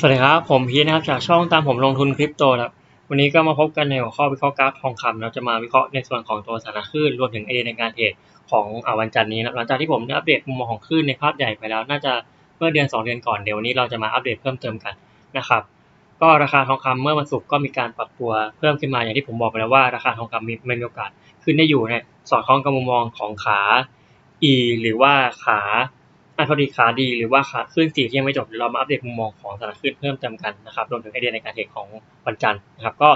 สวัสดีครับ ผมพีชนะครับจากช่องตามผมลงทุนคริปโตครับวันนี้ก็มาพบกันในหัวข้อวิเคราะห์กราฟทองคำเราจะมาวิเคราะห์ในส่วนของตัวสานะคลื่นรวมถึงไอในการเทรดของอวันจันทร์นี้นะหลังจากที่ผมได้อัปเดตมุมมองของคลื่นในภาพใหญ่ไปแล้ว น่าจะเมื่อเดือน 2 เดือนก่อนเดี๋ยววันนี้เราจะมาอัปเดตเพิ่มเติมกันนะครับก็ราคาทองคำเมื่อวันศุกร์ก็มีการปรับตัวเพิ่มขึ้นมาอย่างที่ผมบอกไปแล้วว่าราคาทองคำมีมีโอกาสขึ้นได้อยู่เนี่ยสอดคล้องกับมุมมองของขา E หรือว่าขา อะพอดีขาดีหรือว่าขาขึ้นสี่ที่ยังไม่จบเดี๋ยวเรามาอัปเดตมุมมองของตลาดขึ้นเพิ่มเติมกันนะครับรวมถึงไอเดียในการเทรดของวันจันทร์นะครับก็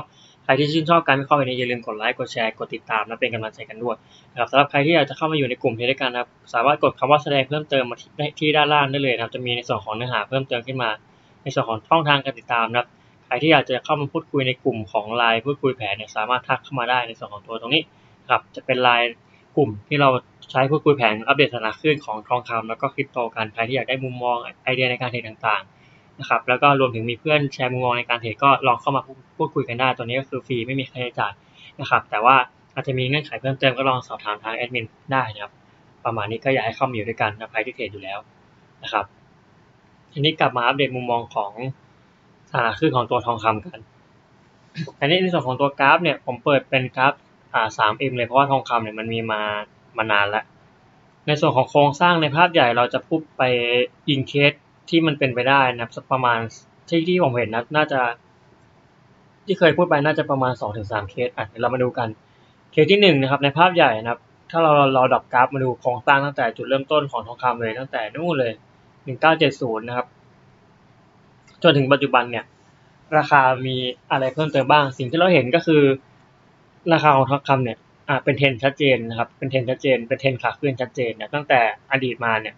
ใครที่ชื่นชอบการวิเคราะห์แบบนี้อย่าลืมกดไลค์กดแชร์กดติดตามและเป็นกำลังใจกันด้วยนะครับสำหรับใครที่อยากจะเข้ามาอยู่ในกลุ่มเทรดด้วยกันนะครับสามารถกดคำว่าแสดงเพิ่มเติมมาที่ที่ด้านล่างได้เลยนะครับจะมีในส่วนของเนื้อหาเพิ่มเติมขึ้นมา ในส่วนของช่องทางการติดตามนะครับใครที่อยากจะเข้ามาพูดคุยในกลุ่มของไลน์พูดคุยแผนเนี่ยสามารถทักเข้ามาได้ในส่วนของตัวตรงนี้ครับจะเป็นไลน์ กลุ่มที่เราใช้พูดคุยแผนอัปเดตสถานะคลื่นของทองคำแล้วก็คริปโตกันใครที่อยากได้มุมมองไอเดียในการเทรดต่างๆนะครับแล้วก็รวมถึงมีเพื่อนแชร์มุมมองในการเทรดก็ลองเข้ามาพูดคุยกันได้ตัวนี้ก็คือฟรีไม่มีค่าใช้จ่ายนะครับแต่ว่าอาจจะมีเงื่อนไขเพิ่มเติมก็ลองสอบถามทางแอดมินได้นะครับประมาณนี้ก็อยากให้เข้ามาอยู่ด้วยกันนะใครที่เทรดอยู่แล้วนะครับทีนี้กลับมาอัปเดตมุมมองของสถานะคลื่นของตัวทองคำกันอันนี้ในส่วนของตัวกราฟเนี่ยผมเปิดเป็นกราฟ อ่า 3M เลยเพราะว่าทองคำเนี่ยมันมีมามานานแล้ว ในส่วนของโครงสร้างในภาพใหญ่เราจะพูดไปอิงเคสที่มันเป็นไปได้นะครับสักประมาณที่ที่ผมเห็นนะน่าจะ ที่เคยพูดไปน่าจะประมาณ 2-3 เคสอะเดี๋ยวเรามาดูกัน เคสที่หนึ่งนะครับในภาพใหญ่นะครับ ถ้าเราเราดับกราฟมาดูโครงสร้างตั้งแต่จุดเริ่มต้นของทองคำเลยตั้งแต่นู่นเลย 1970 นะครับ จนถึงปัจจุบันเนี่ยราคามีอะไรเพิ่มเติมบ้าง สิ่งที่เราเห็นก็คือ ราคาของทองคำเนี่ยอ่าเป็นเทรนชัดเจนนะครับ เป็นเทรนชัดเจน เป็นเทรนขาขึ้นชัดเจนนะตั้งแต่อดีตมาเนี่ย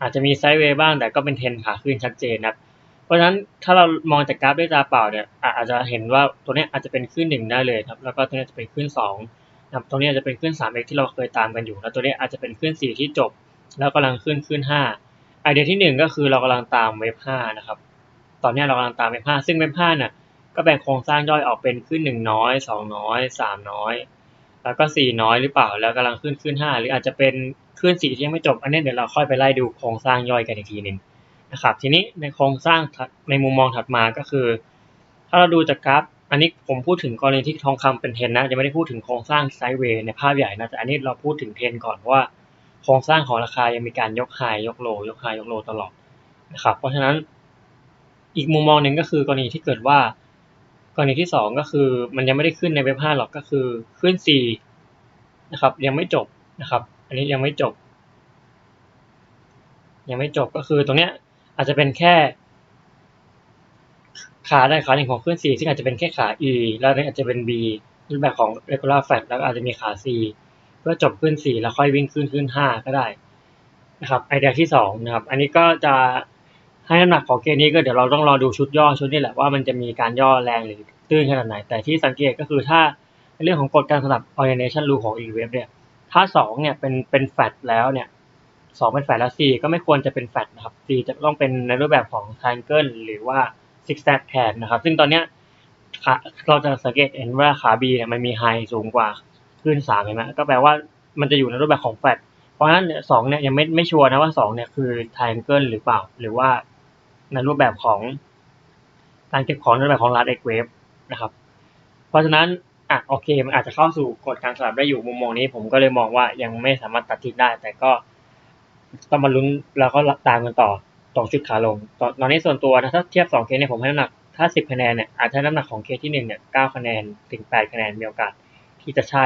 อาจจะมีไซด์เวย์บ้างแต่ก็เป็นเทรนขาขึ้นชัดเจนนะครับ เพราะฉะนั้นถ้าเรามองจากกราฟด้วยตาเปล่าเนี่ยอาจจะเห็นว่าตัวเนี้ยอาจจะเป็นขึ้นหนึ่งได้เลยครับ แล้วก็ตัวเนี้ยจะเป็นขึ้นสองนะครับตรงนี้จะเป็นขึ้นสามเอกที่เราเคยตามกันอยู่ แล้วตัวเนี้ยอาจจะเป็นขึ้นสี่ที่จบ แล้วกำลังขึ้นขึ้นห้าไอเดียที่หนึ่งก็คือเรากำลังตามเว็บห้านะครับ ตอนนี้เรากำลังตามเว็บห้าซึ่งเว็บห้าเนี่ย ก็แบ่งโครงสร้างย่อยออกเป็นขึ้นหนึ่งน้อยสองน้อยสามน้อย แล้วก็สี่น้อยหรือเปล่าแล้วกำลังขึ้นขึ้นห้าหรืออาจจะเป็นขึ้นสี่ที่ยังไม่จบอันนี้เดี๋ยวเราค่อยไปไล่ดูโครงสร้างย่อยกันอีกทีหนึ่งนะครับทีนี้ในโครงสร้างในมุมมองถัดมาก็คือ ถ้าเราดูจากกราฟอันนี้ผมพูดถึงกรณีที่ทองคำเป็นเทรนนะยังไม่ได้พูดถึงโครงสร้างไซด์เวย์ในภาพใหญ่นะแต่อันนี้เราพูดถึงเทรนก่อนเพราะว่าโครงสร้างของราคายังมีการยกไฮยกโลยกไฮยกโลตลอดนะครับเพราะฉะนั้นอีกมุมมองหนึ่งก็คือกรณีที่เกิดว่า กรณีที่สองก็คือมันยังไม่ได้ขึ้นในเว็บห้าหรอกก็คือขึ้นสี่นะครับ ยังไม่จบนะครับ อันนี้ยังไม่จบ ยังไม่จบก็คือตรงเนี้ยอาจจะเป็นแค่ขาได้ขาหนึ่งของขึ้นสี่ซึ่งอาจจะเป็นแค่ขา E แล้วอาจจะเป็น B รูปแบบของ regular flat แล้วอาจจะมีขา C เพื่อจบขึ้นสี่แล้วค่อยวิ่งขึ้นขึ้นห้าก็ได้นะครับไอเดียที่สองนะครับ อันนี้ก็จะ ให้น้ำหนักของเกมนี้ก็เดี๋ยวเราต้องรอดูชุดย่อชุดนี้แหละว่ามันจะมีการย่อแรงหรือตื้นขนาดไหน แต่ที่สังเกตก็คือถ้าในเรื่องของกฎการสลับ orientation rule ของ e w a v เนี่ย ถ้าสองเนี่ยเป็นเป็นแฟตแล้วเนี่ยสองเป็นแฟตแล้วสี่ก็ไม่ควรจะเป็นแฟตนะครับสี่จะต้องเป็นในรูปแบบของ triangle หรือว่า zigzag แทนนะครับ ซึ่งตอนเนี้ยเราจะสังเกตเห็นว่าขา B เนี่ยมันมีไฮสูงกว่าขึ้นสามเห็นไหมก็แปลว่ามันจะอยู่ในรูปแบบของแฟตเพราะฉะนั้นสองเนี่ยยังไม่ไม่ชัวร์นะว่าสองเนี่ยคือ triangle หรือเปล่า หรือว่า ในรูปแบบของการเก็บของในรูปแบบของ large X wave นะครับ เพราะฉะนั้นอะโอเคมันอาจจะเข้าสู่กฎการสลับได้อยู่มุมมองนี้ ผมก็เลยมองว่ายังไม่สามารถตัดทิ้งได้ แต่ก็ต้องมาลุ้นแล้วก็ตามกันต่อตรงชุดขาลง ตอนนี้ส่วนตัวนะถ้าเทียบสองเคสเนี่ยผมให้น้ำหนักถ้าสิบคะแนนเนี่ยอาจจะให้น้ำหนักของเคสที่หนึ่งเนี่ยเก้าคะแนนถึงแปดคะแนนมีโอกาสที่จะใช่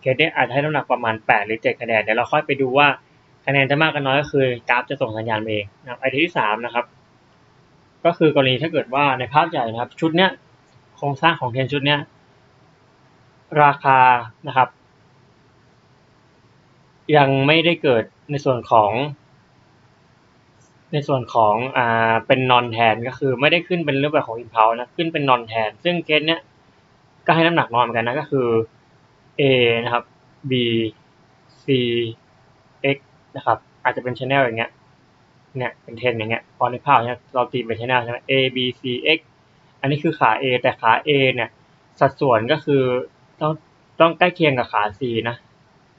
เคสนี้อาจจะให้น้ำหนักประมาณแปดหรือเจ็ดคะแนนเดี๋ยวเราค่อยไปดูว่าคะแนนจะมากกันน้อยก็คือกราฟจะส่งสัญญาณมาเองนะไอทีที่สามนะครับ ก็คือกรณีถ้าเกิดว่าในภาพใหญ่นะครับ ชุดเนี้ยโครงสร้างของเทนชุดเนี้ยราคานะครับ ยังไม่ได้เกิดในส่วนของ ในส่วนของอ่าเป็นนอนแทนก็คือไม่ได้ขึ้นเป็นรูปแบบของอินเพานะขึ้นเป็นนอนแทนซึ่งเคสเนี้ยก็ให้น้ำหนักนอนเหมือนกันนะก็คือ A นะครับ B C X นะครับ อาจจะเป็นชแนลอย่างเงี้ย เนี่ยเป็นเทนอย่างเงี้ยพอในภาพเนี้ยเราตีเป็นชแนลใช่ไหม A B C X อันนี้คือขา A แต่ขา A เนี่ย สัดส่วนก็คือต้องต้องใกล้เคียงกับขา C นะ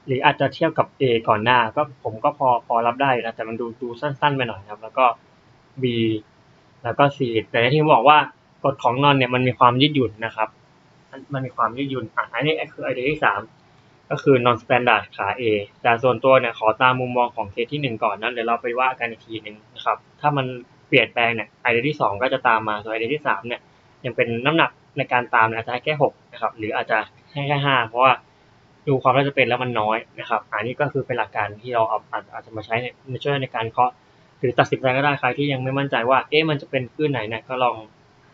หรืออาจจะเทียบกับ A ก่อนหน้าก็ผมก็พอพอรับได้นะแต่มันดูดูสั้น ๆ ไปหน่อยครับ แล้วก็ B แล้วก็ C แต่ที่ผมบอกว่ากฎของนอนเนี่ยมันมีความยืดหยุ่นนะครับ มันมีความยืดหยุ่นอะอันนี้คือไอเดียที่สาม ก็คือ non standard ขา A แต่ส่วนตัวเนี่ยขอตามมุมมองของเคสที่หนึ่งก่อนนั้นเดี๋ยวเราไปว่ากันอีกทีหนึ่งนะครับ ถ้ามันเปลี่ยนแปลงเนี่ยไอเดียที่สองก็จะตามมาส่วนไอเดียที่สามเนี่ยยังเป็นน้ำหนักในการตามอาจจะแค่หกนะครับหรืออาจจะให้แค่ห้าเพราะว่าดูความน่าจะเป็นแล้วมันน้อยนะครับ อันนี้ก็คือเป็นหลักการที่เราเอาอาจจะมาใช้ในช่วยในการเคาะหรือตัดสินใจก็ได้ใครที่ยังไม่มั่นใจว่าเอ๊ะมันจะเป็นคลื่นไหนเนี่ยก็ลอง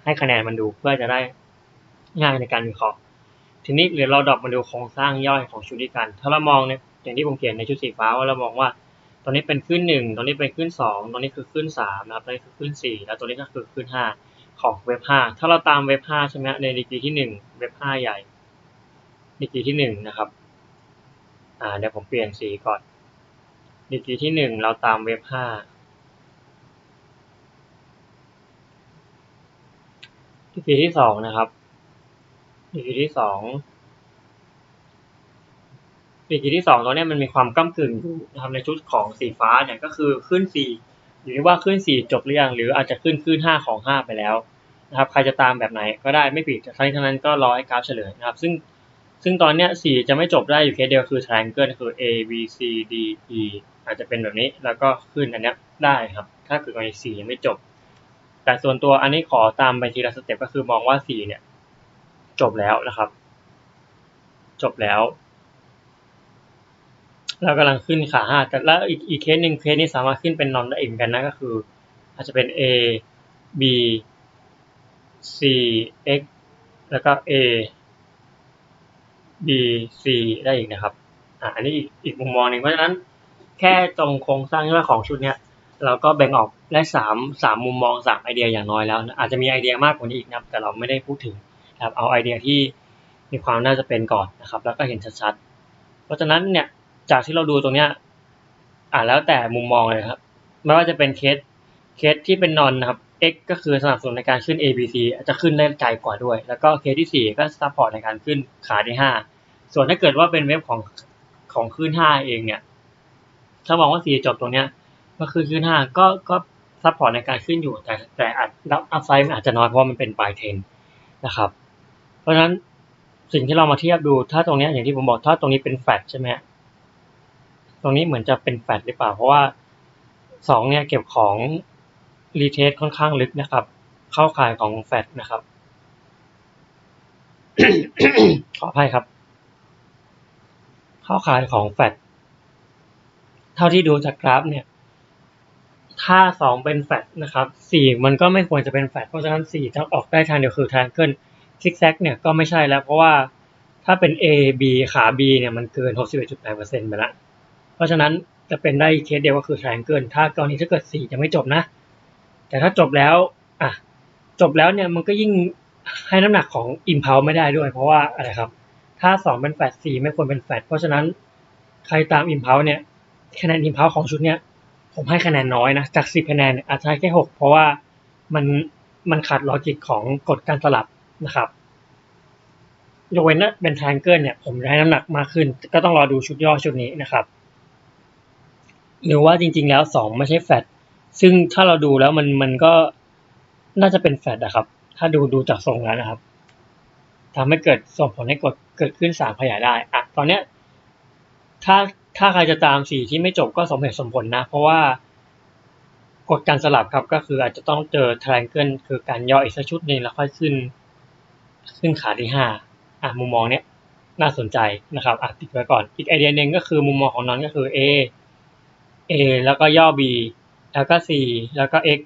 ให้คะแนนมันดูเพื่อจะได้ง่ายในการวิเคราะห์ ทีนี้เดี๋ยวเราดรอปมาดูโครงสร้างย่อยของชุดนี้กัน ถ้าเรามองเนี่ยอย่างที่ผมเขียนในชุดสีฟ้าว่าเรามองว่า ตอนนี้เป็นขึ้นหนึ่งตอนนี้เป็นขึ้นสองตอนนี้คือขึ้นสามนะครับตอนนี้คือขึ้นสี่แล้วตัวนี้ก็คือขึ้นห้าของเว็บห้าถ้าเราตามเว็บห้าใช่ไหมในดีกรีที่หนึ่งเว็บห้าใหญ่ดีกรีที่หนึ่งนะครับอ่าเดี๋ยวผมเปลี่ยนสีก่อนดีกรีที่หนึ่งเราตามเว็บห้าดีกรีที่สองนะครับ ดีกรีที่สองดีกรีที่สองตัวนี้มันมีความก้ากึ่งอยู่นะครับในชุดของสีฟ้าเนี่ยก็คือขึ้นสี่หรือว่าขึ้นสี่จบหรือยังหรืออาจจะขึ้นขึ้นห้าของห้าไปแล้วนะครับใครจะตามแบบไหนก็ได้ไม่ผิดทั้งทั้งนั้นก็รอให้กราฟเฉลยนะครับ ซึ่งซึ่งตอนเนี้ยสี่จะไม่จบได้อยู่แค่เดียวคือ triangle คือ A B C D E อาจจะเป็นแบบนี้แล้วก็ขึ้นอันนี้ได้ครับ ถ้าเกิดกรณีสี่ยังไม่จบ แต่ส่วนตัวอันนี้ขอตามไปทีละสเต็ปก็คือมองว่าสี่เนี่ย จบแล้วนะครับ จบแล้ว เรากำลังขึ้นขาห้าแต่แล้วอีกอีกเคสหนึ่งเคสนี้สามารถขึ้นเป็นนอนได้อีกกันนะก็คือ อาจจะเป็น A B C X แล้วก็ A B C ได้อีกนะครับอ่าอันนี้อีกมุมมองหนึ่งเพราะฉะนั้น แค่ตรงโครงสร้างที่ว่าของชุดเนี้ยเราก็แบ่งออกได้สามสามมุมมองสามไอเดียอย่างน้อยแล้วนะอาจจะมีไอเดียมากกว่านี้อีกนับแต่เราไม่ได้พูดถึง นะครับเอาไอเดียที่มีความน่าจะเป็นก่อนนะครับ แล้วก็เห็นชัดๆ เพราะฉะนั้นเนี่ยจากที่เราดูตรงเนี้ยอ่าแล้วแต่มุมมองเลยครับไม่ว่าจะเป็นเคสเคสที่เป็นนอนนะครับ X ก็คือสนับสนุนในการขึ้น A B C จะขึ้นได้ไกลกว่าด้วย แล้วก็เคสที่ 4 ก็ซัพพอร์ตในการขึ้นขาที่ 5 ส่วนถ้าเกิดว่าเป็นเว็บของของขึ้น 5 เองเนี่ยถ้ามองว่า 4 จบตรงเนี้ยก็คือขึ้น 5 ก็ก็ซัพพอร์ตในการขึ้นอยู่แต่แต่อาจรับอัพไซด์มันอาจจะน้อยเพราะมันเป็นปลายเทนนะครับเราะฉะนั้นสิ่งที่เรามาเทียบดู ถ้าตรงนี้อย่างที่ผมบอกถ้าตรงนี้เป็นแฟลตใช่ไหมตรงนี้เหมือนจะเป็นแฟดหรือเปล่า เพราะว่าสองเนี่ยเก็บของรีเทสค่อนข้างลึกนะครับ เข้าข่ายของแฟดนะครับขออภัยครับ เข้าข่ายของแฟดเท่าที่ดูจากกราฟเนี่ย ถ้าสองเป็นแฟดนะครับสี่มันก็ไม่ควรจะเป็นแฟดเพราะฉะนั้นสี่จะออกได้ทางเดียวคือทางเกิล ซิกแซกเนี่ยก็ไม่ใช่แล้วเพราะว่าถ้าเป็น A B ขา B เนี่ยมันเกิน 61.8%ไปแล้วเพราะฉะนั้นจะเป็นได้เคสเดียวก็คือ triangle ถ้ากรณีถ้าเกิดสี่จะไม่จบนะ แต่ถ้าจบแล้วอะจบแล้วเนี่ยมันก็ยิ่งให้น้ำหนักของ impulse ไม่ได้ด้วย เพราะว่าอะไรครับ ถ้าสองเป็นแฟดสี่ไม่ควรเป็นแฟดเพราะฉะนั้นใครตาม impulse เนี่ยคะแนน impulse ของชุดเนี้ยผมให้คะแนนน้อยนะ จากสิบคะแนนอาจจะให้แค่หกเพราะว่ามันมันขาดลอจิกของกฎการสลับ นะครับยกเว้นนะเป็น triangle เนี่ยผมจะให้น้ำหนักมากขึ้น ก็ต้องรอดูชุดย่อชุดนี้นะครับ หรือว่าจริง ๆ แล้วสองไม่ใช่แฟตซึ่งถ้าเราดูแล้วมันมันก็น่าจะเป็นแฟตนะครับ ถ้าดูดูจากทรงแล้วนะครับทำให้เกิดส่งผลให้กดเกิดขึ้นสามขยายได้อะตอนเนี้ยถ้าถ้าใครจะตามสีที่ไม่จบก็สมเหตุสมผลนะ เพราะว่ากดการสลับครับก็คืออาจจะต้องเจอ triangle คือการย่ออีกสักชุดหนึ่งแล้วค่อยขึ้น ขึ้นขาที่ห้าอะมุมมองเนี้ยน่าสนใจนะครับอะติดไว้ก่อน อีกไอเดียหนึ่งก็คือมุมมองของน้องก็คือ A A แล้วก็ย่อ B แล้วก็ C แล้วก็ X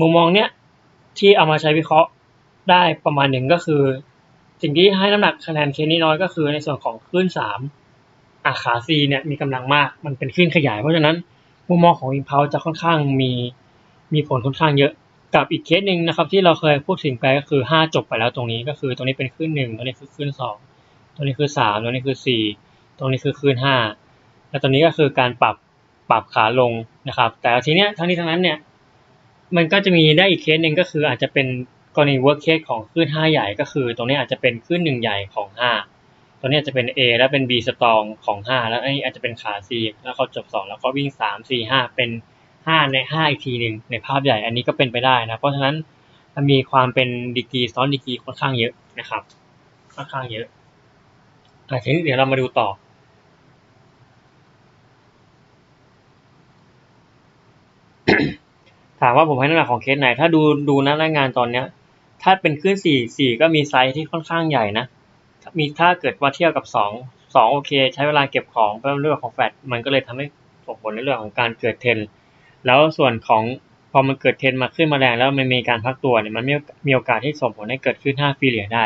มุมมองเนี้ยที่เอามาใช้วิเคราะห์ได้ประมาณหนึ่งก็คือ สิ่งที่ให้น้ำหนักคะแนนเคนี้น้อยก็คือในส่วนของคลื่นสามอาขา C เนี่ยมีกำลังมากมันเป็นคลื่นขยาย เพราะฉะนั้นมุมมองของ Impulse จะค่อนข้างมีมีผลค่อนข้างเยอะ กับอีกเคสหนึ่งนะครับที่เราเคยพูดถึงไปก็คือห้าจบไปแล้วตรงนี้ก็คือตรงนี้เป็นคลื่นหนึ่งตรงนี้คือคลื่นสองตรงนี้คือสามตรงนี้คือสี่ตรงนี้คือคลื่นห้าและตรงนี้ก็คือการปรับปรับขาลงนะครับ แต่ทีเนี้ยทั้งนี้ทั้งนั้นเนี่ยมันก็จะมีได้อีกเคสหนึ่งก็คืออาจจะเป็นกรณี work case ของคลื่น5 ใหญ่ก็คือ ตรงนี้อาจจะเป็นคลื่นหนึ่งใหญ่ของ 5 ตรงนี้อาจจะเป็น A แล้วเป็น B strong ของ 5 แล้วอันนี้อาจจะเป็นขา C แล้วเขาจบ 2 แล้วก็วิ่ง 3 4 5 เป็น ห้าในห้าอีกทีหนึ่งในภาพใหญ่อันนี้ก็เป็นไปได้นะ เพราะฉะนั้นมันมีความเป็นดีกรีซ้อนดีกรีค่อนข้างเยอะนะครับ ค่อนข้างเยอะอะทีนี้เดี๋ยวเรามาดูต่อ ถามว่าผมให้น้ำหนักของเคสไหน ถ้าดูดูหน้างานตอนเนี้ย ถ้าเป็นคลื่นสี่สี่ก็มีไซส์ที่ค่อนข้างใหญ่นะ มีถ้าเกิดว่าเทียบกับสองสองโอเค ใช้เวลาเก็บของเพิ่มเรื่องของแฟลตมันก็เลยทำให้ส่งผลในเรื่องของการเกิดเทรน แล้วส่วนของพอมันเกิดเทรนมาขึ้นมาแรงแล้วมันมีการพักตัวเนี่ยมันมีมีโอกาสที่ส่งผลให้เกิดขึ้นห้าฟีเลียได้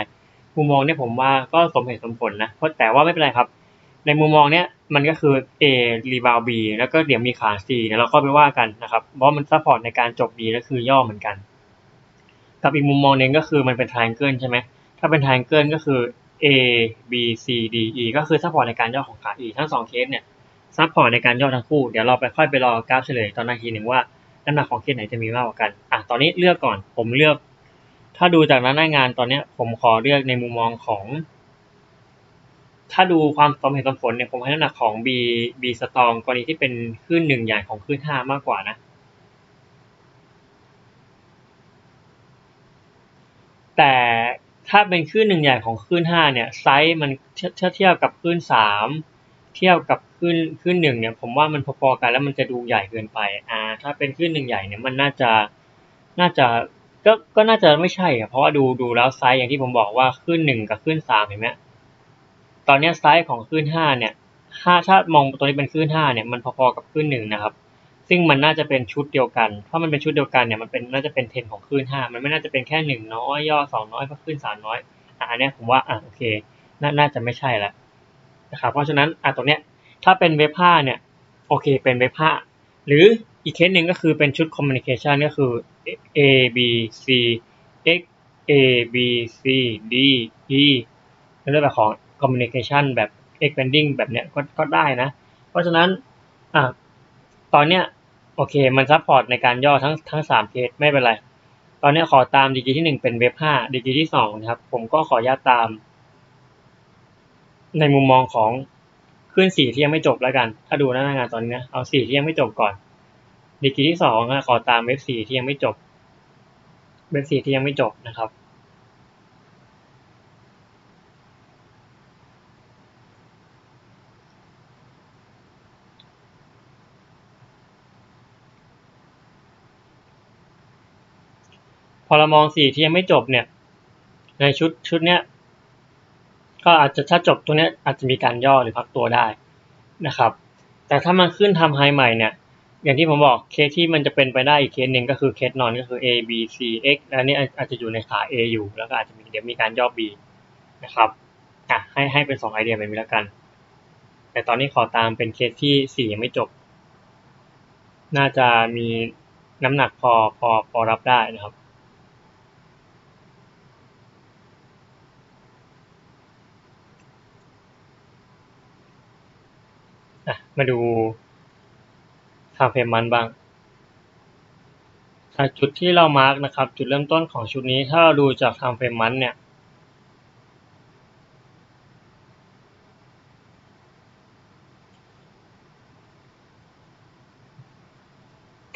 มุมมองเนี่ยผมว่าก็สมเหตุสมผลนะเพราะแต่ว่าไม่เป็นไรครับ ในมุมมองเนี้ยมันก็คือ A รีบาว B แล้วก็เดี๋ยวมีขา C เดี๋ยวเราก็ไปว่ากันนะครับเพราะมันซัพพอร์ตในการจบดีและคือย่อเหมือนกันกับอีกมุมมองหนึงก็คือมันเป็น triangle ใช่ไหมถ้าเป็น triangle ก็คือ A B C D E ก็คือซัพพอร์ตในการย่อของขา E ทั้งสองเคสเนี่ย ซัพพอร์ตในการย่อทั้งคู่ เดี๋ยวเราไปค่อยไปรอกราฟเฉลยตอนนาทีหนึ่งว่าน้ำหนักของเคสไหนจะมีมากกว่ากัน อะ ตอนนี้เลือกก่อน ผมเลือก ถ้าดูจากนักหน้างานตอนนี้ผมขอเลือกในมุมมองของ ถ้าดูความสมเหตุสมผลเนี่ย ผมให้น้ำหนักของ B B สตองกรณีที่เป็นคลื่นหนึ่งใหญ่ของคลื่นห้ามากกว่านะ แต่ถ้าเป็นคลื่นหนึ่งใหญ่ของคลื่นห้าเนี่ย ไซส์มันเทียบเทียบกับคลื่นสาม เทียบกับคลื่นคลื่นหนึ่งเนี่ยผมว่ามันพอๆกันแล้วมันจะดูใหญ่เกินไป อ่า ถ้าเป็นคลื่นหนึ่งใหญ่เนี่ยมันน่าจะน่าจะก็ก็น่าจะไม่ใช่อะเพราะว่าดูดูแล้วไซส์อย่างที่ผมบอกว่าคลื่นหนึ่งกับคลื่นสามเห็นไหมตอนนี้ไซส์ของคลื่นห้าเนี่ยห้าถ้ามองตัวนี้เป็นคลื่นห้าเนี่ยมันพอๆกับคลื่นหนึ่งนะครับ ซึ่งมันน่าจะเป็นชุดเดียวกัน ถ้ามันเป็นชุดเดียวกันเนี่ยมันเป็นน่าจะเป็นเทนของคลื่นห้ามันไม่น่าจะเป็นแค่หนึ่งน้อยย่อสองน้อยเพราะคลื่นสามน้อยอะอันนี้ผมว่าอะโอเคนน่าจะไม่ใช่ละ นะครับเพราะฉะนั้นอะตรงเนี้ยถ้าเป็นเว็บห้าเนี่ยโอเคเป็นเว็บห้าหรืออีกเคสหนึ่งก็คือเป็นชุดคอมมิวนิเคชันก็คือ A B C X A B C D E ในเรื่องแบบของ communication แบบ expanding แบบเนี้ยก็ก็ได้นะ เพราะฉะนั้นอะตอนเนี้ยโอเคมันซัพพอร์ตในการย่อทั้งทั้งสามเคสไม่เป็นไร ตอนนี้ขอตามดีกรีที่หนึ่งเป็นเว็บห้าดีกรีที่สองนะครับผมก็ขออนุญาตตาม ในมุมมองของขึ้นสี่ที่ยังไม่จบแล้วกัน ถ้าดูหน้างานตอนนี้นะเอาสี่ที่ยังไม่จบก่อนดีกรีที่สองขอตามเว็บสี่ที่ยังไม่จบ เว็บสี่ที่ยังไม่จบนะครับพอเรามองสี่ที่ยังไม่จบเนี่ย ในชุดชุดเนี้ย ก็อาจจะถ้าจบตัวนี้อาจจะมีการย่อหรือพักตัวได้นะครับ แต่ถ้ามันขึ้นทำไฮใหม่เนี่ย อย่างที่ผมบอกเคสที่มันจะเป็นไปได้อีกเคสหนึ่งก็คือเคสนอนก็คือ A B C X อันนี้อาจจะอยู่ในขา A อยู่ แล้วก็อาจจะมีเดี๋ยวมีการย่อ B นะครับอะให้ให้เป็นสองไอเดียแบบนี้แล้วกัน แต่ตอนนี้ขอตามเป็นเคสที่สี่ยังไม่จบ น่าจะมีน้ำหนักพอพอพอรับได้นะครับ อะมาดูทางเฟรมมันบ้างจากจุดที่เรามาร์กนะครับ จุดเริ่มต้นของชุดนี้ถ้าเราดูจากทางเฟรมมันเนี่ย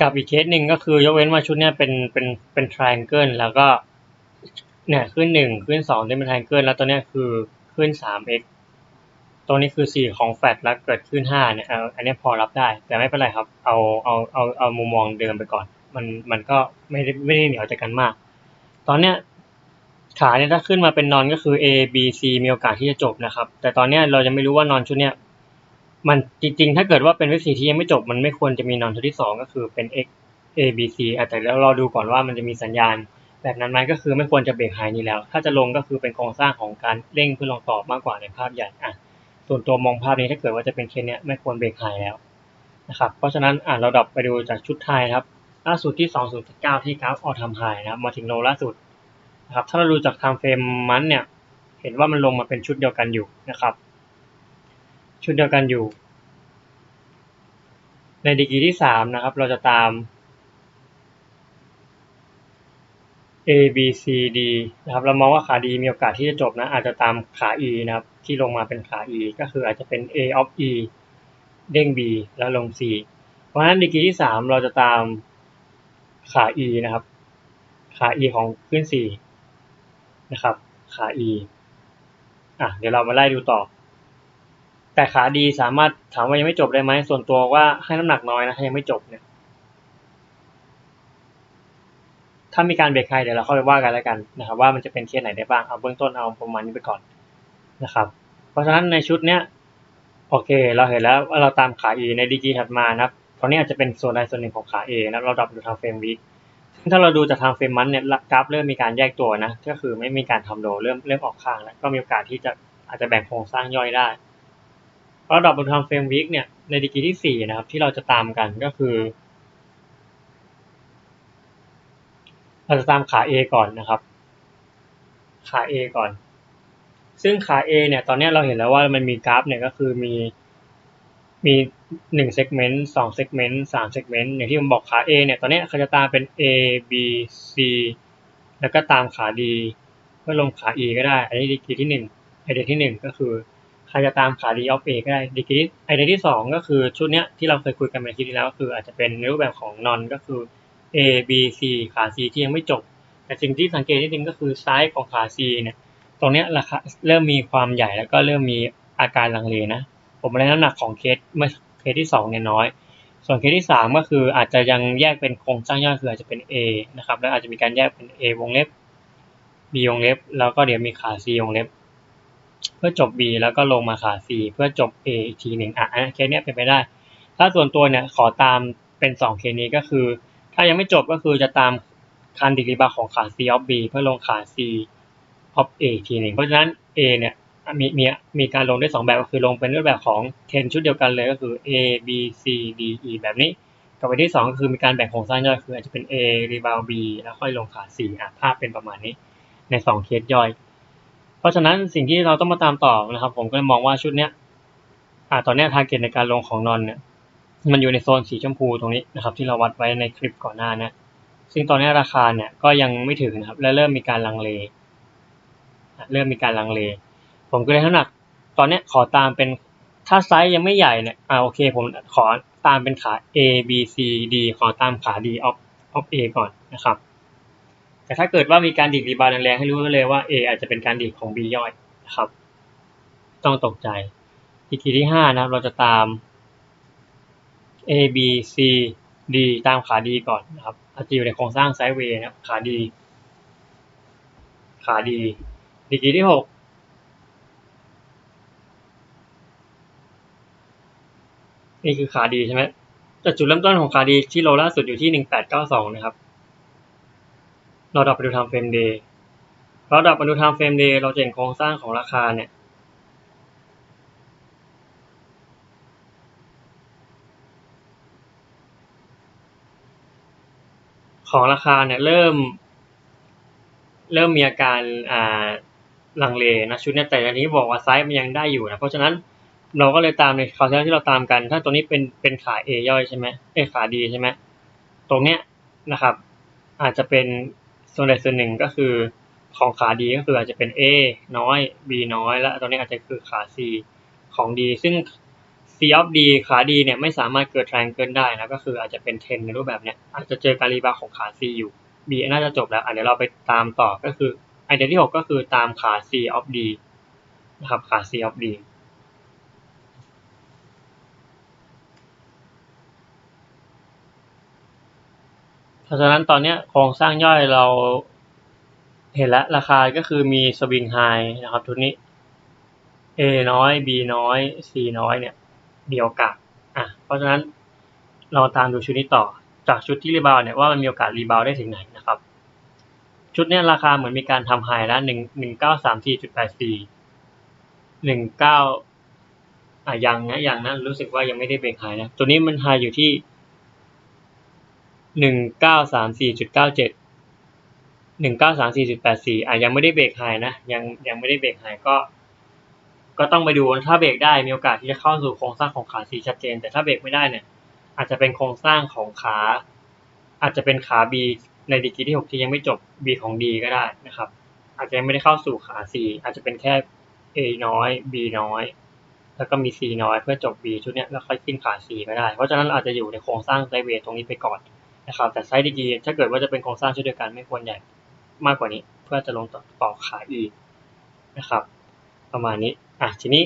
กับอีกเคสหนึ่งก็คือยกเว้นว่าชุดเนี้ยเป็นเป็นเป็น triangle แล้วก็เนี่ยขึ้นหนึ่งขึ้นสองเป็น triangle แล้วตัวเนี้ยคือขึ้นสาม x ตรงนี้คือสี่ของแฟดแล้วเกิดขึ้นห้าเนี่ยเอาอันนี้พอรับได้ แต่ไม่เป็นไรครับ เอาเอาเอาเอามุมมองเดิมไปก่อน มันมันก็ไม่ได้ไม่ได้เหนียวจากกันมาก ตอนเนี้ยขาเนี่ยถ้าขึ้นมาเป็นนอนก็คือ A B C มีโอกาสที่จะจบนะครับ แต่ตอนเนี้ยเรายังไม่รู้ว่านอนชุดเนี้ยมันจริงๆ ถ้าเกิดว่าเป็นเว็บสีที่ยังไม่จบ มันไม่ควรจะมีนอนชุดที่สองก็คือเป็น X A B C อะแต่แล้วรอดูก่อนว่ามันจะมีสัญญาณ แบบนั้นไหมก็คือไม่ควรจะเบรกไฮนี้แล้ว ถ้าจะลงก็คือเป็นโครงสร้างของการเร่งเพื่อลงต่อมากกว่าในภาพใหญ่อะ ส่วนตัวมองภาพนี้ถ้าเกิดว่าจะเป็นเคสเนี้ยไม่ควรเบรกไฮแล้วนะครับ เพราะฉะนั้นอ่าเราดับไปดูจากชุดไทยครับล่าสุดที่ 209 ที่กราฟออทำไฮนะครับมาถึงโลล่าสุดนะครับถ้าเราดูจากไทม์เฟรมมันเนี่ยเห็นว่ามันลงมาเป็นชุดเดียวกันอยู่นะครับ ชุดเดียวกันอยู่ ในดีกรีที่ 3 นะครับ เราจะตาม A B C D นะครับเรามองว่าขา D มีโอกาสที่จะจบนะอาจจะตามขา E นะครับที่ลงมาเป็นขา E ก็คืออาจจะเป็น A of E เด้ง B แล้วลง C ผราะฉะนั้นดีกรีที่สามเราจะตามขา e นะครับ ขา e ของขึ้นสี่นะครับ ขา e อะเดี๋ยวเรามาไล่ดูต่อ แต่ขาดีสามารถถามว่ายังไม่จบได้ไหมส่วนตัวว่าให้น้ำหนักน้อยนะยังไม่จบเนี่ย ถ้ามีการเบรกใครเดี๋ยวเราเข้าไปว่ากันแล้วกันนะครับว่ามันจะเป็นเคสไหนได้บ้างเอาเบื้องต้นเอาประมาณนี้ไปก่อนนะครับเพราะฉะนั้นในชุดเนี้ยโอเค เราเห็นแล้วว่าเราตามขา E ในดีกีถัดมานะครับตอนนี้อาจจะเป็นส่วนใดส่วนหนึ่งของขา A นะเราดับดูทางเฟรมวิกซึ่งถ้าเราดูจากทางเฟรมมันเนี่ยกราฟเริ่มมีการแยกตัวนะก็คือไม่มีการทำโลเริ่มเริ่มออกข้างแล้วก็มีโอกาสที่จะอาจจะแบ่งโครงสร้างย่อยได้เราดับบนทางเฟรมวิกเนี่ยในดีกีที่สี่นะครับที่เราจะตามกันก็คือ เราจะตามขา A ก่อนนะครับ ขา A ก่อน ซึ่งขา A เนี่ย ตอนนี้เราเห็นแล้วว่ามันมีกราฟเนี่ยก็คือมีมีหนึ่งเซกเมนต์สองเซกเมนต์สามเซกเมนต์อย่างที่ผมบอกขา A เนี่ย ตอนนี้เขาจะตามเป็น A B C แล้วก็ตามขา D เพื่อลงขา E ก็ได้ อันนี้ดีกรีที่หนึ่งไอเดียที่หนึ่งก็คือใครจะตามขา D of A ก็ได้ดีกรีไอเดียที่สองก็คือชุดเนี้ยที่เราเคยคุยกันในคลิปที่แล้วก็คืออาจจะเป็นในรูปแบบของ non ก็คือ A B C ขา C ที่ยังไม่จบ แต่สิ่งที่สังเกตนิดนึงก็คือไซ้ายของขา C เนี่ยตรงนี้ราคาเริ่มมีความใหญ่แล้วก็เริ่มมีอาการลังเลนะ ผมเลยน้ำหนักของเคสเมื่อเคสที่สองเนี่ยน้อย ส่วนเคสที่สามก็คืออาจจะยังแยกเป็นโครงสร้างย่อยคืออาจจะเป็น A นะครับแล้วอาจจะมีการแยกเป็น A วงเล็บ B วงเล็บ แล้วก็เดี๋ยวมีขา C วงเล็บ เพื่อจบ B แล้วก็ลงมาขา C เพื่อจบ A อีกทีหนึ่งอะเคสเนี้ยเป็นไปได้ ถ้าส่วนตัวเนี่ยขอตามเป็นสองเคสนี้ก็คือ ถ้ายังไม่จบก็คือจะตามคันดิริบาของขา C of B เพื่อลงขา C of A ทีหนึ่งเพราะฉะนั้น A เนี่ยมีมีมีการลงได้สองแบบก็คือลงเป็นรูปแบบของเทนชุดเดียวกันเลยก็คือ A B C D E แบบนี้กับแบบที่สองก็คือมีการแบ่งโครงสร้างย่อยคืออาจจะเป็น A รีบาว B แล้วค่อยลงขา C อะภาพเป็นประมาณนี้ในสองเคสย่อย เพราะฉะนั้นสิ่งที่เราต้องมาตามต่อนะครับ ผมก็มองว่าชุดเนี้ยอ่าตอนนี้ทาร์เก็ตในการลงของนอนเนี่ย มันอยู่ในโซนสีชมพูตรงนี้นะครับ ที่เราวัดไว้ในคลิปก่อนหน้านะ ซึ่งตอนนี้ราคาเนี่ยก็ยังไม่ถึงนะครับ และเริ่มมีการลังเล เริ่มมีการลังเล ผมก็เลยน้ำหนัก ตอนนี้ขอตามเป็นถ้าไซส์ยังไม่ใหญ่เนี่ยอ่าโอเค ผมขอตามเป็นขา A B C D ขอตามขา D of of A ก่อนนะครับ แต่ถ้าเกิดว่ามีการดีดรีบาวแรงๆให้รู้เลยว่า A อาจจะเป็นการดีดของ B ย่อยนะครับ ต้องตกใจทีกีที่ห้านะครับ เราจะตาม A B C D ตามขา D ก่อนนะครับอาจจะอยู่ในโครงสร้างไซด์เวย์นะครับขา D ขา D ดีกีที่หกนี่คือขาดีใช่ไหมแต่จุดเริ่มต้นของขาดีที่โลล่าสุดอยู่ที่หนึ่งแปดเก้าสองนะครับ เราดับไปดูทางเฟรมเดย์เราดับไปดูทางเฟรมเดย์เราจะเห็นโครงสร้างของราคาเนี่ย ของราคาเนี่ยเริ่ม เริ่มมีอาการอ่าลังเลนะชุดนี้แต่อันนี้บอกว่าไซส์มันยังได้อยู่นะเพราะฉะนั้นเราก็เลยตามในคราวที่เราตามกัน ถ้าตัวนี้เป็นเป็นขา A ย่อยใช่ไหมเอขาดีใช่ไหมตรงเนี้ยนะครับ อาจจะเป็นส่วนใดส่วนหนึ่งก็คือของขาดีก็คืออาจจะเป็น A น้อย B น้อย และตัวนี้อาจจะคือขา C ของดี ซึ่ง C of D ขาดีเนี่ยไม่สามารถเกิดแรงเกินได้นะก็คืออาจจะเป็น10ในรูปแบบเนี้ยอาจจะเจอการรีบาของขา C อยู่ B น่าจะจบแล้วอะเดี๋ยวเราไปตามต่อก็คือไอเดียที่6ก็คือตามขา C of D นะครับขา C of D เพราะฉะนั้นตอนนี้โครงสร้างย่อยเราเห็นแล้วราคาก็คือมีสวิงไฮนะครับทุกนี้ A น้อย B น้อย C น้อยเนี่ย เดียวกับอะเพราะฉะนั้นเราตามดูชุดนี้ต่อจากชุดที่รีบาวเนี่ยว่ามันมีโอกาสรีบาวได้ถึงไหนนะครับ ชุดนี้ราคาเหมือนมีการทำไฮแล้วหนึ่งหนึ่งเก้าสามสี่จุดแปดสี่หนึ่งเก้าอะยังนะยังนะรู้สึกว่ายังไม่ได้เบรกไฮนะตัวนี้มันไฮอยู่ที่หนึ่งเก้าสามสี่จุดเก้าเจ็ดหนึ่งเก้าสามสี่จุดแปดสี่อะยังไม่ได้เบรกไฮนะยังยังไม่ได้เบรกไฮก็ ก็ต้องไปดูถ้าเบรกได้มีโอกาสที่จะเข้าสู่โครงสร้างของขาสีชัดเจน แต่ถ้าเบรกไม่ได้เนี่ย อาจจะเป็นโครงสร้างของขา อาจจะเป็นขา B ในดีกรีที่หกที่ยังไม่จบ B ของ D ก็ได้นะครับ อาจจะยังไม่ได้เข้าสู่ขา C อาจจะเป็นแค่ A น้อย B น้อย แล้วก็มี C น้อยเพื่อจบ B ชุดนี้แล้วค่อยขึ้นขา C ก็ได้ เพราะฉะนั้นเราอาจจะอยู่ในโครงสร้างไซด์เวย์ตรงนี้ไปก่อนนะครับ แต่ไซด์ดีกรีถ้าเกิดว่าจะเป็นโครงสร้างชุดเดียวกันไม่ควรใหญ่มากกว่านี้ เพื่อจะลงต่อขา E นะครับ ประมาณนี้ อะ ทีนี้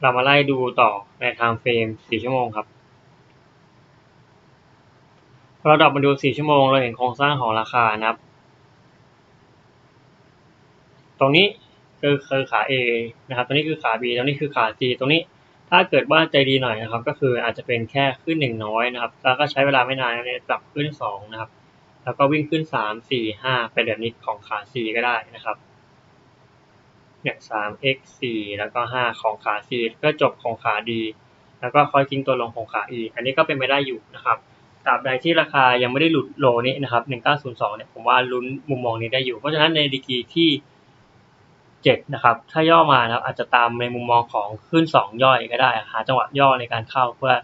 เรามาไล่ดูต่อใน time frame 4ชั่วโมงครับเราดับมาดู4ชั่วโมงเราเห็นโครงสร้างของราคานะครับ ตรงนี้คือคือขา A นะครับ ตรงนี้คือขา B ตรงนี้คือขา C ตรงนี้ถ้าเกิดว่าใจดีหน่อยนะครับ ก็คืออาจจะเป็นแค่ขึ้นหนึ่งน้อยนะครับ แล้วก็ใช้เวลาไม่นานในปรับขึ้นสองนะครับ แล้วก็วิ่งขึ้นสามสี่ห้าเป็นแบบนี้ของขา C ก็ได้นะครับ เนี่ยสาม x สี่แล้วก็ห้าของขา C ก็จบของขา D แล้วก็ค่อยทิ้งตัวลงของขา E อันนี้ก็เป็นไปได้อยู่นะครับตราบใดที่ราคายังไม่ได้หลุดโลนี้นะครับ1902เนี่ยผมว่าลุ้นมุมมองนี้ได้อยู่ เพราะฉะนั้นในดีกีที่เจ็ดนะครับ ถ้าย่อมานะครับอาจจะตามในมุมมองของขึ้นสองย่อยก็ได้ หาจังหวะย่อในการเข้าเพื่อ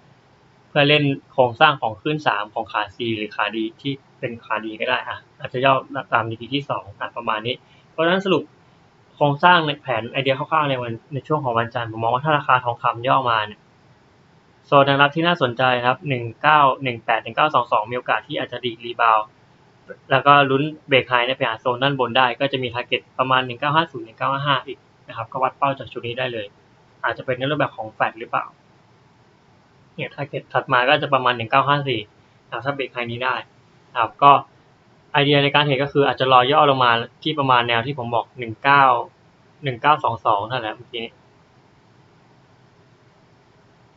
เพื่อเล่นโครงสร้างของขึ้นสามของขา C หรือขาดีที่เป็นขาดีก็ได้อะอาจจะย่อตามดีกีที่สองอะประมาณนี้ เพราะฉะนั้นสรุป โครงสร้างในแผนไอเดียคร่าวๆในวันในช่วงของวันจันทร์ผมมองว่าถ้าราคาทองคำย่อมาเนี่ยโซนแนวรับที่น่าสนใจครับหนึ่งเก้าหนึ่งแปดถึงเก้าสองสองมีโอกาสที่อาจจะดีรีบาวแล้วก็ลุ้นเบรกไฮในไปหาโซนด้านบนได้ ก็จะมีทาร์เก็ตประมาณหนึ่งเก้าห้าศูนย์หนึ่งเก้าห้าอีกนะครับ ก็วัดเป้าจากชุดนี้ได้เลย อาจจะเป็นในรูปแบบของแฟลตหรือเปล่า เนี่ยทาร์เก็ตถัดมาก็จะประมาณหนึ่งเก้าห้าสี่ถ้าเบรกไฮนี้ได้ครับ ก็ ไอเดียในการเทรดก็คืออาจจะรอย่อลงมาที่ประมาณแนวที่ผมบอกหนึ่งเก้าหนึ่งเก้าสองสองนั่นแหละเมื่อกี้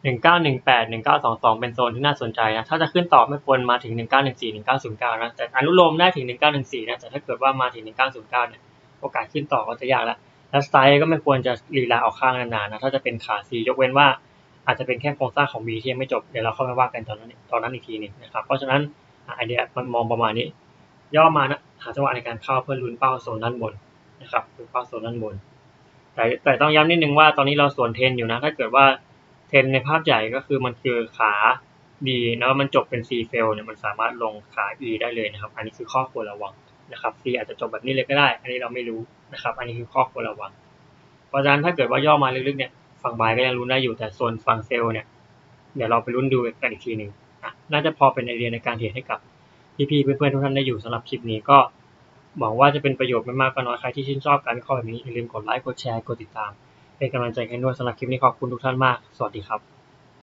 หนึ่งเก้าหนึ่งแปดหนึ่งเก้าสองสองเป็นโซนที่น่าสนใจนะ ถ้าจะขึ้นต่อไม่ควรมาถึงหนึ่งเก้าหนึ่งสี่หนึ่งเก้าศูนย์เก้านะ แต่อนุโลมได้ถึงหนึ่งเก้าหนึ่งสี่นะ แต่ถ้าเกิดว่ามาถึงหนึ่งเก้าศูนย์เก้าเนี่ย โอกาสขึ้นต่อก็จะยากแล้วแล้วสไตล์ก็ไม่ควรจะลีลาออกข้างนานๆนะ ถ้าจะเป็นขาซียกเว้นว่าอาจจะเป็นแค่โครงสร้างของบีที่ยังไม่จบ เดี๋ยวเราเข้ามาว่ากันตอนนั้นตอนนั้นอีกทีนึงนะครับ เพราะฉะนั้นไอเดียมันมองประมาณนี้ ย่อมานะหาจังหวะในการเข้าเพื่อลุ้นเป้าโซนด้านบนนะครับลุ้นเป้าโซนด้านบน แต่แต่ต้องย้ำนิดนึงว่าตอนนี้เราสวนเทนอยู่นะ ถ้าเกิดว่าเทนในภาพใหญ่ก็คือมันคือขาดีแล้วมันจบเป็น C f a i l เนี่ยมันสามารถลงขา E ได้เลยนะครับ อันนี้คือข้อควรระวังนะครับ C อาจจะจบแบบนี้เลยก็ได้ อันนี้เราไม่รู้นะครับ อันนี้คือข้อควรระวัง เพราะฉะนั้นถ้าเกิดว่าย่อมาลึกๆเนี่ยฝั่งบายก็ยังลุ้นได้อยู่แต่โซนฝั่งเซลล์เนี่ยเดี๋ยวเราไปลุ้นดูกันอีกทีหนึ่งน่าจะพอเป็นไอเดียในการเทรดให้กับ พี่ๆเพื่อนๆทุกท่านได้อยู่สำหรับคลิปนี้ก็หวังว่าจะเป็นประโยชน์ไม่มากก็น้อยใครที่ชื่นชอบการวิเคราะห์แบบนี้อย่าลืมกดไลค์กดแชร์กดติดตาม เป็นกำลังใจให้ด้วยสำหรับคลิปนี้ขอบคุณทุกท่านมาก สวัสดีครับ